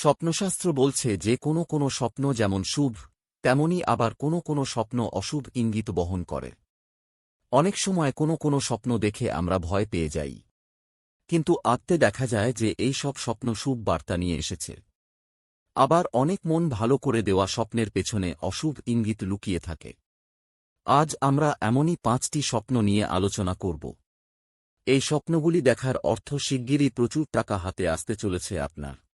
স্বপ্নশাস্ত্র বলছে যে কোনো কোনো স্বপ্ন যেমন শুভ, তেমনি আবার কোনো কোনো স্বপ্ন অশুভ ইঙ্গিত বহন করে। অনেক সময় কোনো কোনো স্বপ্ন দেখে আমরা ভয় পেয়ে যাই। কিন্তু আত্মে দেখা যায় যে এই সব স্বপ্ন শুভ বার্তা নিয়ে এসেছে। আবার অনেক মন ভালো করে দেওয়া স্বপ্নের পেছনে অশুভ ইঙ্গিত লুকিয়ে থাকে। আজ আমরা এমনই পাঁচটি স্বপ্ন নিয়ে আলোচনা করব। এই স্বপ্নগুলি দেখার অর্থ শিগগিরই প্রচুর টাকা হাতে আসতে চলেছে আপনার।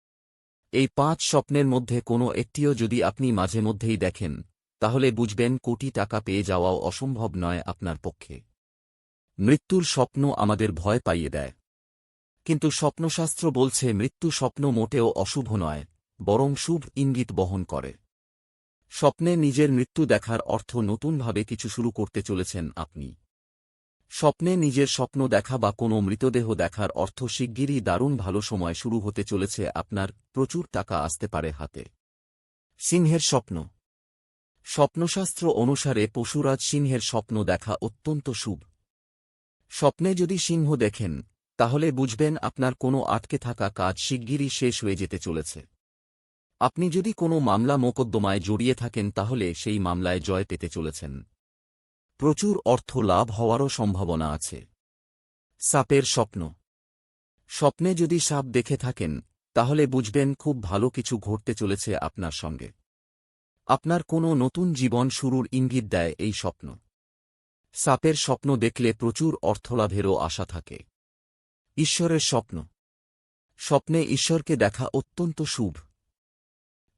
এই পাঁচ স্বপ্নের মধ্যে কোনো একটিও যদি আপনি মাঝে মধ্যেই দেখেন, তাহলে বুঝবেন কোটি টাকা পেয়ে যাওয়াও অসম্ভব নয় আপনার পক্ষে। মৃত্যুর স্বপ্ন আমাদের ভয় পাইয়ে দেয়। কিন্তু স্বপ্নশাস্ত্র বলছে মৃত্যু স্বপ্ন মোটেও অশুভ নয়, বরং শুভ ইঙ্গিত বহন করে। স্বপ্নে নিজের মৃত্যু দেখার অর্থ নতুনভাবে কিছু শুরু করতে চলেছেন আপনি। স্বপ্নে নিজের স্বপ্ন দেখা বা কোনো মৃতদেহ দেখার অর্থ শিগগিরই দারুণ ভালো সময় শুরু হতে চলেছে, আপনার প্রচুর টাকা আসতে পারে হাতে। সিংহের স্বপ্ন। স্বপ্নশাস্ত্র অনুসারে পশুরাজ সিংহের স্বপ্ন দেখা অত্যন্ত শুভ। স্বপ্নে যদি সিংহ দেখেন, তাহলে বুঝবেন আপনার কোনো আটকে থাকা কাজ শিগগিরই শেষ হয়ে যেতে চলেছে। আপনি যদি কোনো মামলা মোকদ্দমায় জড়িয়ে থাকেন, তাহলে সেই মামলায় জয় পেতে চলেছেন। প্রচুর অর্থ লাভ হওয়ারও সম্ভাবনা আছে। সাপের স্বপ্ন। স্বপ্নে যদি সাপ দেখে থাকেন, তাহলে বুঝবেন খুব ভালো কিছু ঘটতে চলেছে আপনার সঙ্গে। আপনার কোনো নতুন জীবন শুরুর ইঙ্গিত দেয় এই স্বপ্ন। সাপের স্বপ্ন দেখলে প্রচুর অর্থলাভেরও আশা থাকে। ঈশ্বরের স্বপ্ন। স্বপ্নে ঈশ্বরকে দেখা অত্যন্ত শুভ।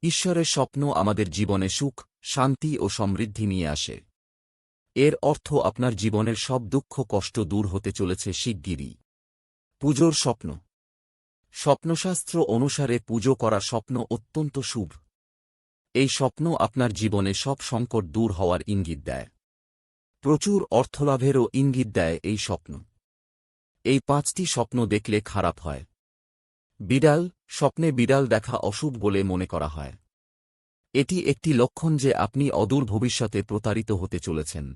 ঈশ্বরের স্বপ্ন আমাদের জীবনে সুখ, শান্তি ও সমৃদ্ধি নিয়ে আসে। এর অর্থ আপনার জীবনের সব দুঃখ কষ্ট দূর হতে চলেছে শিগগিরই। পুজোর স্বপ্ন। স্বপ্নশাস্ত্র অনুসারে পুজো করা স্বপ্ন অত্যন্ত শুভ। এই স্বপ্ন আপনার জীবনে সব সংকট দূর হওয়ার ইঙ্গিত দেয়। প্রচুর অর্থলাভেরও ইঙ্গিত দেয় এই স্বপ্ন। এই পাঁচটি স্বপ্ন দেখলে খারাপ হয়। বিড়াল, স্বপ্নে বিড়াল দেখা অশুভ বলে মনে করা হয়। এটি একটি লক্ষণ যে আপনি অদূর ভবিষ্যতে প্রতারিত হতে চলেছেন।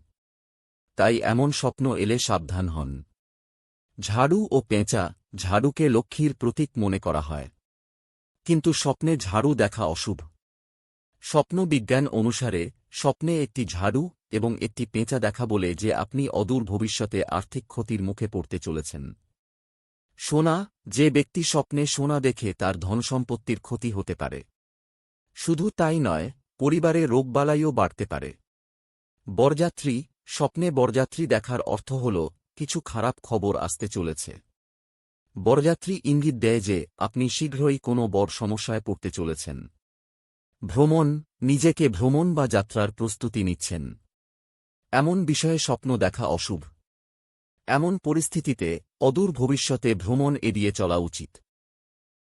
তাই এমন স্বপ্ন এলে সাবধান হন। ঝাড়ু ও পেঁচা ঝাড়ুকে লক্ষ্মীর প্রতীক মনে করা হয়। কিন্তু স্বপ্নে ঝাড়ু দেখা অশুভ। স্বপ্নবিজ্ঞান অনুসারে স্বপ্নে একটি ঝাড়ু এবং একটি পেঁচা দেখা বলে যে আপনি অদূর ভবিষ্যতে আর্থিক ক্ষতির মুখে পড়তে চলেছেন। সোনা, যে ব্যক্তি স্বপ্নে সোনা দেখে তার ধনসম্পত্তির ক্ষতি হতে পারে। শুধু তাই নয়, পরিবারে রোগবালাইও বাড়তে পারে। বরযাত্রী স্বপ্নে বরযাত্রী দেখার অর্থ হল, কিছু খারাপ খবর আসতে চলেছে। বরযাত্রী ইঙ্গিত দেয় যে, আপনি শীঘ্রই কোনো বড় সমস্যায় পড়তে চলেছেন। ভ্রমণ, নিজেকে ভ্রমণ বা যাত্রার প্রস্তুতি নিচ্ছেন। এমন বিষয়ে স্বপ্ন দেখা অশুভ। এমন পরিস্থিতিতে অদূর ভবিষ্যতে ভ্রমণ এড়িয়ে চলা উচিত।